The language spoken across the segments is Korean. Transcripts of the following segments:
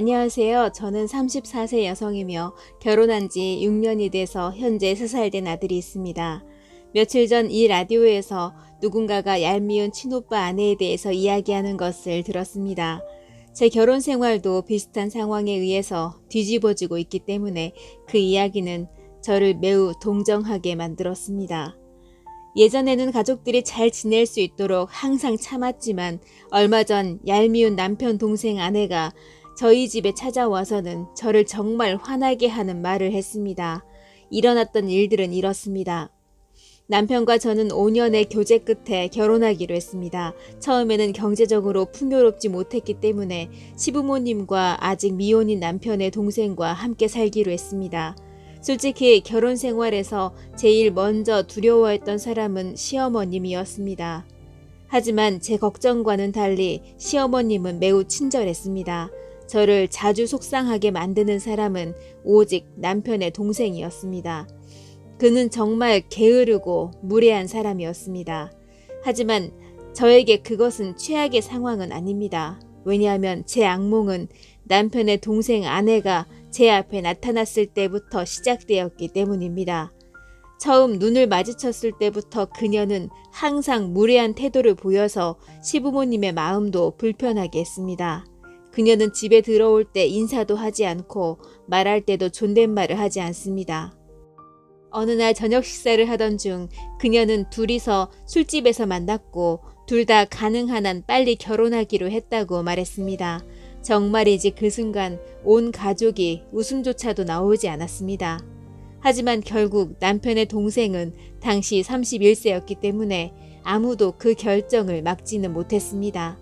안녕하세요. 저는 34세 여성이며 결혼한 지 6년이 돼서 현재 3살 된 아들이 있습니다. 며칠 전 이 라디오에서 누군가가 얄미운 친오빠 아내에 대해서 이야기하는 것을 들었습니다. 제 결혼 생활도 비슷한 상황에 의해서 뒤집어지고 있기 때문에 그 이야기는 저를 매우 동정하게 만들었습니다. 예전에는 가족들이 잘 지낼 수 있도록 항상 참았지만 얼마 전 얄미운 남편 동생 아내가 저희 집에 찾아와서는 저를 정말 화나게 하는 말을 했습니다. 일어났던 일들은 이렇습니다. 남편과 저는 5년의 교제 끝에 결혼하기로 했습니다. 처음에는 경제적으로 풍요롭지 못했기 때문에 시부모님과 아직 미혼인 남편의 동생과 함께 살기로 했습니다. 솔직히 결혼 생활에서 제일 먼저 두려워했던 사람은 시어머님이었습니다. 하지만 제 걱정과는 달리 시어머님은 매우 친절했습니다. 저를 자주 속상하게 만드는 사람은 오직 남편의 동생이었습니다. 그는 정말 게으르고 무례한 사람이었습니다. 하지만 저에게 그것은 최악의 상황은 아닙니다. 왜냐하면 제 악몽은 남편의 동생 아내가 제 앞에 나타났을 때부터 시작되었기 때문입니다. 처음 눈을 마주쳤을 때부터 그녀는 항상 무례한 태도를 보여서 시부모님의 마음도 불편하게 했습니다. 그녀는 집에 들어올 때 인사도 하지 않고 말할 때도 존댓말을 하지 않습니다. 어느 날 저녁 식사를 하던 중 그녀는 둘이서 술집에서 만났고 둘 다 가능한 한 빨리 결혼하기로 했다고 말했습니다. 정말이지 그 순간 온 가족이 웃음조차도 나오지 않았습니다. 하지만 결국 남편의 동생은 당시 31세였기 때문에 아무도 그 결정을 막지는 못했습니다.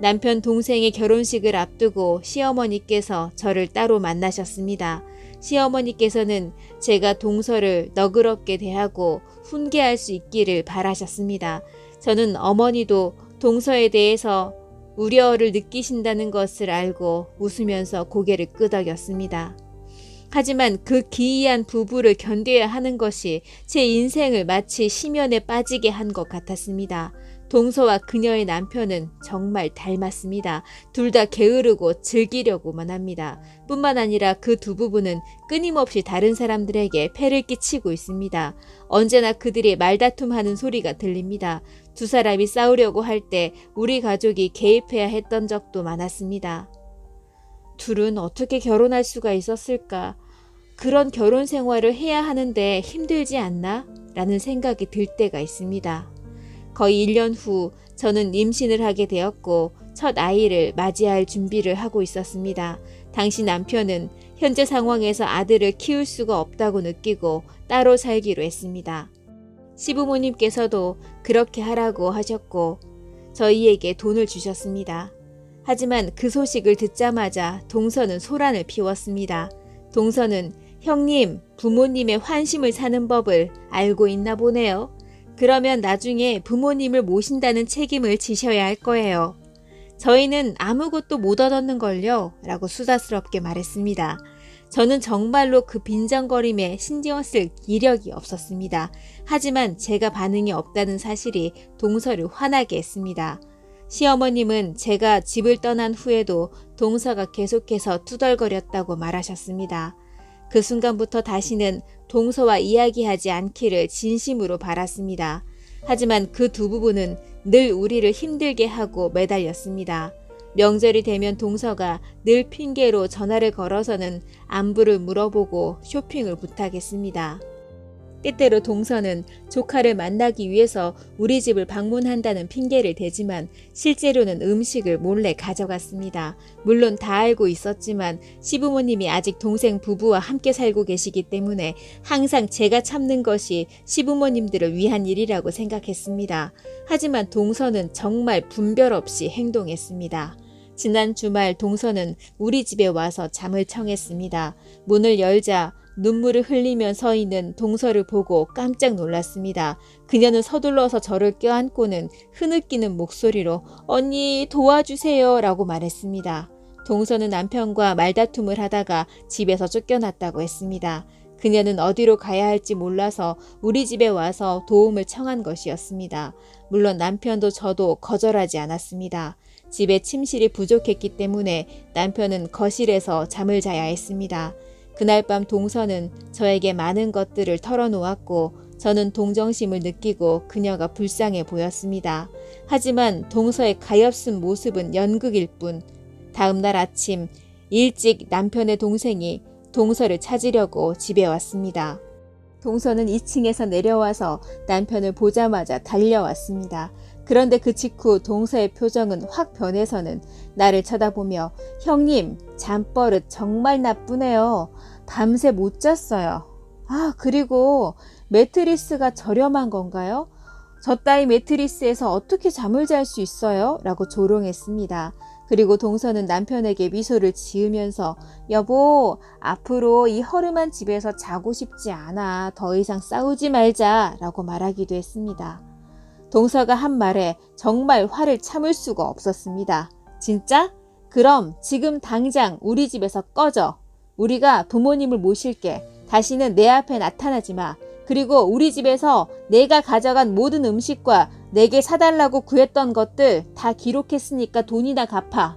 남편 동생의 결혼식을 앞두고 시어머니께서 저를 따로 만나셨습니다. 시어머니께서는 제가 동서를 너그럽게 대하고 훈계할 수 있기를 바라셨습니다. 저는 어머니도 동서에 대해서 우려를 느끼신다는 것을 알고 웃으면서 고개를 끄덕였습니다. 하지만 그 기이한 부부를 견뎌야 하는 것이 제 인생을 마치 심연에 빠지게 한 것 같았습니다. 동서와 그녀의 남편은 정말 닮았습니다. 둘 다 게으르고 즐기려고만 합니다. 뿐만 아니라 그 두 부부는 끊임없이 다른 사람들에게 폐를 끼치고 있습니다. 언제나 그들이 말다툼하는 소리가 들립니다. 두 사람이 싸우려고 할 때 우리 가족이 개입해야 했던 적도 많았습니다. 둘은 어떻게 결혼할 수가 있었을까? 그런 결혼 생활을 해야 하는데 힘들지 않나? 라는 생각이 들 때가 있습니다. 거의 1년 후 저는 임신을 하게 되었고 첫 아이를 맞이할 준비를 하고 있었습니다. 당시 남편은 현재 상황에서 아들을 키울 수가 없다고 느끼고 따로 살기로 했습니다. 시부모님께서도 그렇게 하라고 하셨고 저희에게 돈을 주셨습니다. 하지만 그 소식을 듣자마자 동서는 소란을 피웠습니다. 동서는 형님, 부모님의 환심을 사는 법을 알고 있나 보네요. 그러면 나중에 부모님을 모신다는 책임을 지셔야 할 거예요. 저희는 아무것도 못 얻었는 걸요. 라고 수다스럽게 말했습니다. 저는 정말로 그 빈정거림에 신경 쓸 이력이 없었습니다. 하지만 제가 반응이 없다는 사실이 동서를 화나게 했습니다. 시어머님은 제가 집을 떠난 후에도 동서가 계속해서 투덜거렸다고 말하셨습니다. 그 순간부터 다시는 동서와 이야기하지 않기를 진심으로 바랐습니다. 하지만 그 두 부부는 늘 우리를 힘들게 하고 매달렸습니다. 명절이 되면 동서가 늘 핑계로 전화를 걸어서는 안부를 물어보고 쇼핑을 부탁했습니다. 때때로 동서는 조카를 만나기 위해서 우리 집을 방문한다는 핑계를 대지만 실제로는 음식을 몰래 가져갔습니다. 물론 다 알고 있었지만 시부모님이 아직 동생 부부와 함께 살고 계시기 때문에 항상 제가 참는 것이 시부모님들을 위한 일이라고 생각했습니다. 하지만 동서는 정말 분별 없이 행동했습니다. 지난 주말 동서는 우리 집에 와서 잠을 청했습니다. 문을 열자 눈물을 흘리며 서 있는 동서를 보고 깜짝 놀랐습니다. 그녀는 서둘러서 저를 껴안고는 흐느끼는 목소리로 언니 도와주세요 라고 말했습니다. 동서는 남편과 말다툼을 하다가 집에서 쫓겨났다고 했습니다. 그녀는 어디로 가야 할지 몰라서 우리 집에 와서 도움을 청한 것이었습니다. 물론 남편도 저도 거절하지 않았습니다. 집에 침실이 부족했기 때문에 남편은 거실에서 잠을 자야 했습니다. 그날 밤 동서는 저에게 많은 것들을 털어놓았고 저는 동정심을 느끼고 그녀가 불쌍해 보였습니다. 하지만 동서의 가엾은 모습은 연극일 뿐 다음 날 아침 일찍 남편의 동생이 동서를 찾으려고 집에 왔습니다. 동서는 2층에서 내려와서 남편을 보자마자 달려왔습니다. 그런데 그 직후 동서의 표정은 확 변해서는 나를 쳐다보며 형님 잠버릇 정말 나쁘네요. 밤새 못 잤어요. 아 그리고 매트리스가 저렴한 건가요? 저 따위 매트리스에서 어떻게 잠을 잘 수 있어요? 라고 조롱했습니다. 그리고 동서는 남편에게 미소를 지으면서 여보, 앞으로 이 허름한 집에서 자고 싶지 않아. 더 이상 싸우지 말자. 라고 말하기도 했습니다. 동서가 한 말에 정말 화를 참을 수가 없었습니다. 진짜? 그럼 지금 당장 우리 집에서 꺼져. 우리가 부모님을 모실게. 다시는 내 앞에 나타나지 마. 그리고 우리 집에서 내가 가져간 모든 음식과 내게 사달라고 구했던 것들 다 기록했으니까 돈이나 갚아.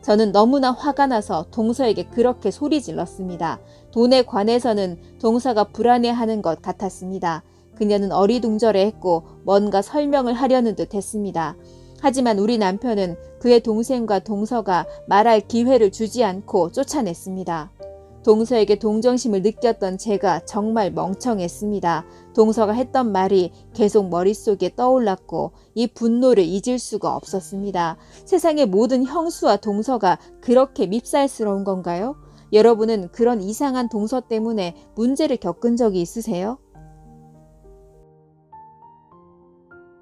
저는 너무나 화가 나서 동서에게 그렇게 소리 질렀습니다. 돈에 관해서는 동서가 불안해하는 것 같았습니다. 그녀는 어리둥절해 했고 뭔가 설명을 하려는 듯 했습니다. 하지만 우리 남편은 그의 동생과 동서가 말할 기회를 주지 않고 쫓아냈습니다. 동서에게 동정심을 느꼈던 제가 정말 멍청했습니다. 동서가 했던 말이 계속 머릿속에 떠올랐고 이 분노를 잊을 수가 없었습니다. 세상의 모든 형수와 동서가 그렇게 밉살스러운 건가요? 여러분은 그런 이상한 동서 때문에 문제를 겪은 적이 있으세요?